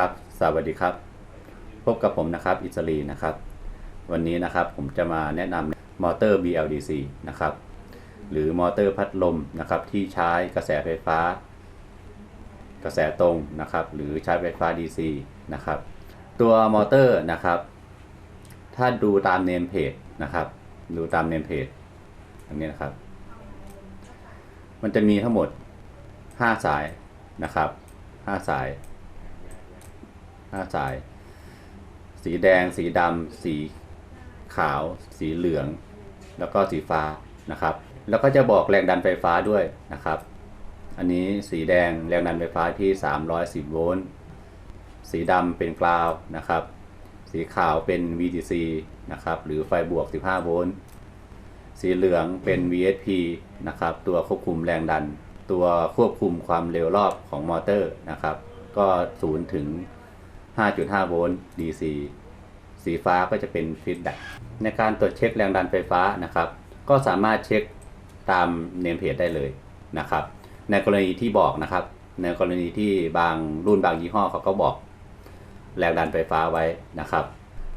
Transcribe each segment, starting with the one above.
ครับ สวัสดีครับ พบกับผมนะครับอิสรีนะครับ วันนี้นะครับผมจะมาแนะนำมอเตอร์ BLDC นะครับ หรือมอเตอร์พัดลมนะครับที่ใช้กระแสไฟฟ้า กระแสตรงนะครับ หรือใช้ไฟฟ้า DC นะครับ ตัวมอเตอร์นะครับ ถ้าดูตามเนมเพจนะครับ ดูตามเนมเพจอันนี้นะครับ มันจะมีทั้งหมด 5 สายนะครับ 5 สาย 5สาย สีแดง สีดำ สีขาว สีเหลือง แล้วก็สีฟ้านะครับ แล้วก็จะบอกแรงดันไฟฟ้าด้วยนะครับ อันนี้สีแดงแรงดันไฟฟ้าที่ 310 โวลต์ สีดำเป็นกราวนะครับ สีขาวเป็น VDC นะครับ หรือไฟบวก 15 โวลต์ สีเหลืองเป็น VSP นะครับ ตัวควบคุมแรงดัน ตัวควบคุมความเร็วรอบของมอเตอร์นะครับ ก็ 0 ถึง 5.5 โวลต์ DC สีฟ้าก็จะเป็นฟีดแบ็กในการตรวจเช็คแรงดันไฟฟ้านะครับ ก็สามารถเช็คตามเนมเพจได้เลยนะครับ ในกรณีที่บอกนะครับ ในกรณีที่บางรุ่นบางยี่ห้อเขาก็บอกแรงดันไฟฟ้าไว้นะครับ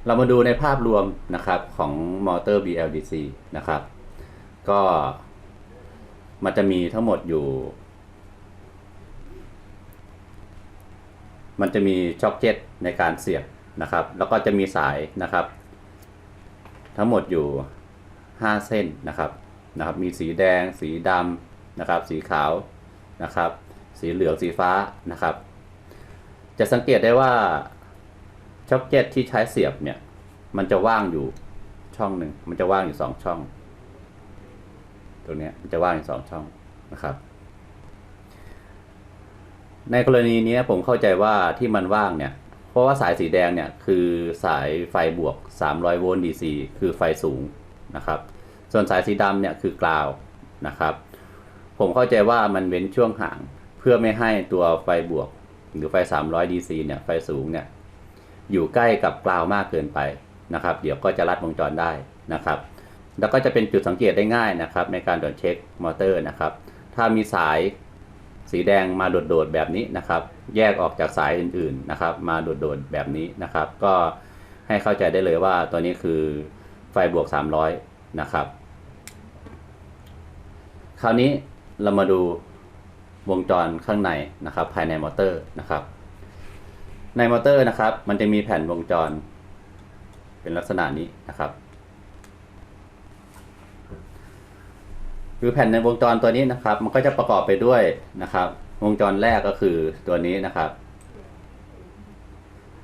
เรามาดูในภาพรวมนะครับของมอเตอร์ BLDC นะครับ ก็มันจะมีทั้งหมดอยู่ มันจะมีช็อคเก็ตในการเสียบนะครับ แล้วก็จะมีสายนะครับ ทั้งหมดอยู่ 5 เส้นนะครับนะครับ มีสีแดง สีดำนะครับ สีขาวนะครับ สีเหลืองสีฟ้านะครับ จะสังเกตได้ว่าช็อคเก็ตที่ใช้เสียบเนี่ยมันจะว่างอยู่ช่องหนึ่งมันจะว่างอยู่สองช่อง ตรงนี้มันจะว่างอยู่สองช่องนะครับ ในกรณีนี้ผมเข้าใจว่าที่มันว่างเนี่ย เพราะว่าสายสีแดงเนี่ยคือสายไฟบวก 300 โวลต์ DC คือไฟสูงนะครับ ส่วนสายสีดำเนี่ยคือกราวนะครับ ผมเข้าใจว่ามันเว้นช่วงห่าง เพื่อไม่ให้ตัวไฟบวก หรือไฟ 300 DC เนี่ยไฟสูงเนี่ยอยู่ใกล้กับกราวมากเกินไปนะครับ เดี๋ยวก็จะลัดวงจรได้นะครับ แล้วก็จะเป็นจุดสังเกตได้ง่ายนะครับ ในการตรวจเช็คมอเตอร์นะครับ ถ้ามีสาย สีแดงมาโดดๆแบบนี้นะครับ แยกออกจากสายอื่นๆนะครับ มาโดดๆแบบนี้นะครับ ก็ให้เข้าใจได้เลยว่าตัวนี้คือไฟบวก 300 นะครับ คราวนี้เรามาดูวงจรข้างในนะครับ ภายในมอเตอร์นะครับ ในมอเตอร์นะครับ มันจะมีแผ่นวงจร เป็นลักษณะนี้นะครับ คือแผ่นในวงจรตัวนี้นะครับ มันก็จะประกอบไปด้วยนะครับ วงจรแรกก็คือตัวนี้นะครับ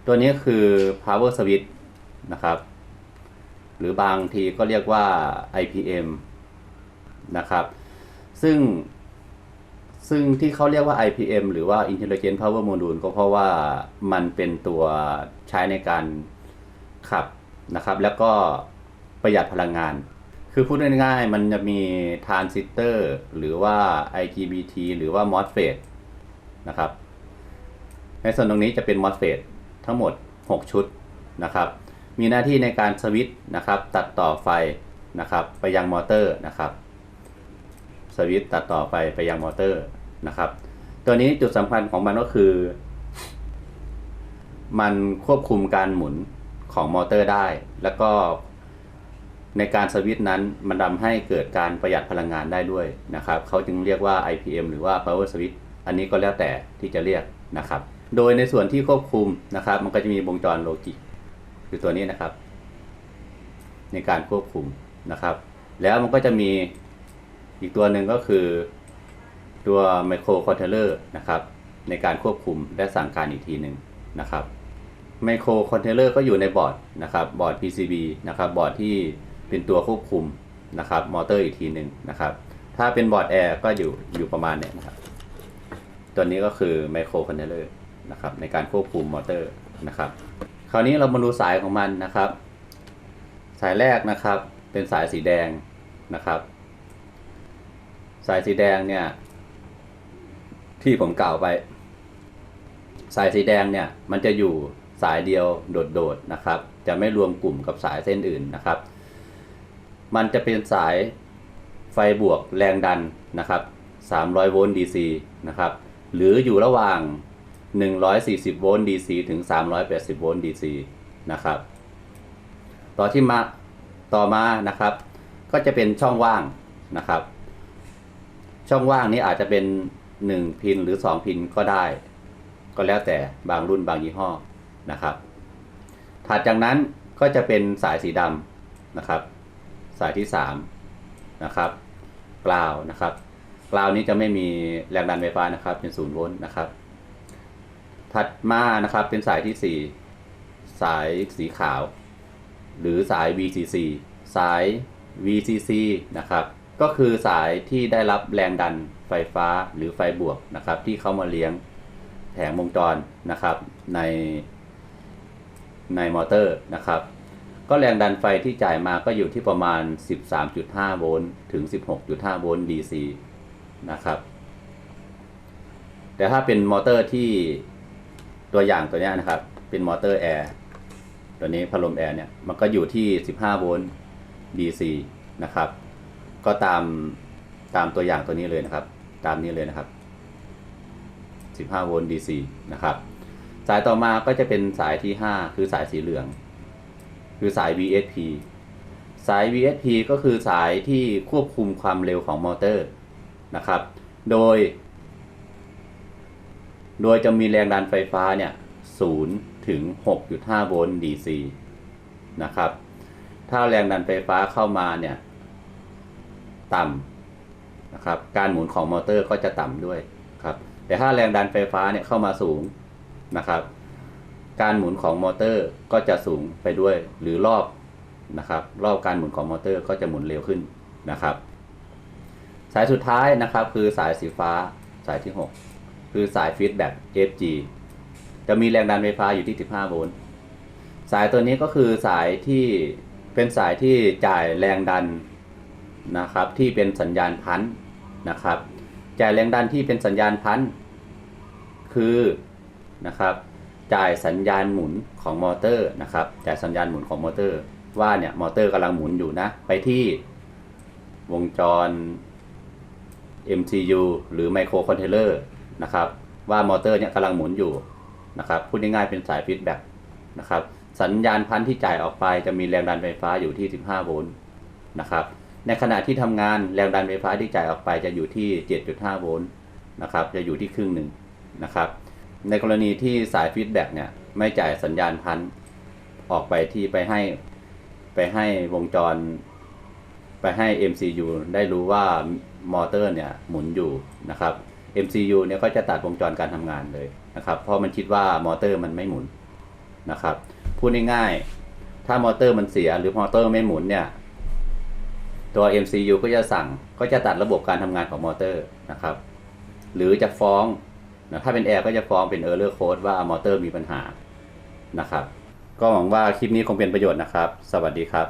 ตัวนี้คือ power switch นะครับ หรือบางทีก็เรียกว่า IPM นะครับ ซึ่งซึ่งที่เขาเรียกว่า IPM หรือว่า Intelligent Power Module ก็เพราะว่ามันเป็นตัวใช้ในการขับนะครับ แล้วก็ประหยัดพลังงาน คือพูดง่ายๆ มันจะมีทรานซิสเตอร์หรือว่า IGBT หรือว่า MOSFET นะครับ ในส่วนตรงนี้จะเป็น MOSFET ทั้งหมด 6 ชุดนะครับ มีหน้าที่ในการสวิตช์นะครับ ตัดต่อไฟนะครับ ไปยังมอเตอร์นะครับ สวิตช์ตัดต่อไฟไปยังมอเตอร์นะครับ ตัวนี้จุดสำคัญของมันก็คือ มันควบคุมการหมุนของมอเตอร์ได้ แล้วก็ ในการสวิตช์นั้นมันทำให้เกิดการประหยัดพลังงานได้ด้วยนะครับเขาจึงเรียกว่า IPM หรือว่า Power Switch อันนี้ก็แล้วแต่ที่จะเรียกนะครับ โดยในส่วนที่ควบคุมนะครับ มันก็จะมีวงจรโลจิกคือตัวนี้นะครับ ในการควบคุมนะครับ แล้วมันก็จะมีอีกตัวหนึ่งก็คือตัวไมโครคอนโทรลเลอร์นะครับ ในการควบคุมและสั่งการอีกทีหนึ่งนะครับไมโครคอนโทรลเลอร์ก็อยู่ในบอร์ดนะครับบอร์ด PCB นะครับบอร์ดที่ เป็นตัวควบคุมนะครับมอเตอร์อีกทีหนึ่งนะครับ ถ้าเป็นบอร์ดแอร์ก็อยู่อยู่ประมาณเนี้ยนะครับตัวนี้ก็คือไมโครคอนโทรลเลอร์นะครับในการควบคุมมอเตอร์นะครับ คราวนี้เรามาดูสายของมันนะครับ สายแรกนะครับเป็นสายสีแดงนะครับ สายสีแดงเนี่ยที่ผมกล่าวไป สายสีแดงเนี่ยมันจะอยู่สายเดียวโดดๆนะครับ จะไม่รวมกลุ่มกับสายเส้นอื่นนะครับ มันจะเป็นสายไฟบวกแรงดันนะครับ 300 โวลต์ DC นะครับ หรืออยู่ระหว่าง 140 โวลต์ DC ถึง 380 โวลต์ DC นะครับ ต่อที่มาต่อมานะครับ ก็จะเป็นช่องว่างนะครับ ช่องว่างนี้อาจจะเป็น 1 พินหรือ 2 พินก็ได้ ก็แล้วแต่บางรุ่นบางยี่ห้อนะครับ ถัดจากนั้นก็จะเป็นสายสีดำนะครับ สายที่3นะครับกราวนะครับกราวนี้จะไม่มีแรงดันไฟฟ้านะครับ เป็นศูนย์โวลต์นะครับ ถัดมานะครับเป็นสายที่ 4 สายสีขาว หรือสาย VCC สาย VCC นะครับก็คือสายที่ได้รับแรงดันไฟฟ้าหรือไฟบวกนะครับ ที่เข้ามาเลี้ยงแผงวงจรนะครับในในมอเตอร์นะครับ ก็แรงดันไฟที่จ่ายมาก็อยู่ที่ประมาณ 13.5 โวลต์ถึง 16.5 โวลต์ DC นะครับ แต่ถ้าเป็นมอเตอร์ที่ตัวอย่างตัวนี้นะครับ เป็นมอเตอร์แอร์ตัวนี้พัดลมแอร์เนี่ย มันก็อยู่ที่ 15 โวลต์ DC นะครับ ก็ตามตามตัวอย่างตัวนี้เลยนะครับ ตามนี้เลยนะครับ 15 โวลต์ DC นะครับ สายต่อมาก็จะเป็นสายที่ 5 คือสายสีเหลือง คือสาย VSP สาย VSP ก็คือสายที่ควบคุมความเร็วของมอเตอร์นะครับ โดย โดยจะมีแรงดันไฟฟ้าเนี่ย0ถึง 6.5 โวลต์ DC นะครับ ถ้าแรงดันไฟฟ้าเข้ามาเนี่ย ต่ำนะครับ การหมุนของมอเตอร์ก็จะต่ำด้วยครับ แต่ถ้าแรงดันไฟฟ้าเนี่ยเข้ามาสูงนะครับ การหมุนของมอเตอร์ก็จะสูงไปด้วย หรือรอบนะครับรอบการหมุนของมอเตอร์ก็จะหมุนเร็วขึ้นนะครับ สายสุดท้ายนะครับคือสายสีฟ้าสายที่ 6 คือสายฟีดแบ็ก FG จะมีแรงดันไฟฟ้าอยู่ที่ 15 โวลต์สายตัวนี้ก็คือสายที่เป็นสายที่จ่ายแรงดันนะครับที่เป็นสัญญาณพันธ์นะครับจ่ายแรงดันที่เป็นสัญญาณพันธ์คือนะครับ จ่ายสัญญาณหมุนของมอเตอร์นะครับจ่ายสัญญาณหมุนของมอเตอร์ ว่าเนี่ยมอเตอร์กำลังหมุนอยู่นะ ไปที่วงจร MCU หรือไมโครคอนเทเลอร์นะครับ ว่ามอเตอร์เนี่ยกำลังหมุนอยู่นะครับพูดง่ายๆเป็นสายฟีดแบ็กนะครับสัญญาณพันที่จ่ายออกไปจะมีแรงดันไฟฟ้าอยู่ที่ 15 โวลต์นะครับในขณะที่ทำงานแรงดันไฟฟ้าที่จ่ายออกไปจะอยู่ที่ 7.5 โวลต์นะครับจะอยู่ที่ครึ่งหนึ่งนะครับ ในกรณีที่สายฟีดแบ็กเนี่ย ไม่จ่ายสัญญาณพันออกไปที่ไปให้ไปให้วงจร ไปให้ MCU ได้รู้ว่ามอเตอร์เนี่ยหมุนอยู่นะครับ MCU เนี่ยก็จะตัดวงจรการทำงานเลยนะครับ เพราะมันคิดว่ามอเตอร์มันไม่หมุนนะครับ พูดง่ายๆ ถ้ามอเตอร์มันเสียหรือมอเตอร์ไม่หมุนเนี่ย ตัว MCU ก็จะสั่งก็จะตัดระบบการทำงานของมอเตอร์นะครับ หรือจะฟ้อง นะถ้าเป็นแอร์ก็จะฟ้องเป็น Error Code ว่ามอเตอร์มีปัญหานะครับ ก็หวังว่าคลิปนี้คงเป็นประโยชน์นะครับ สวัสดีครับ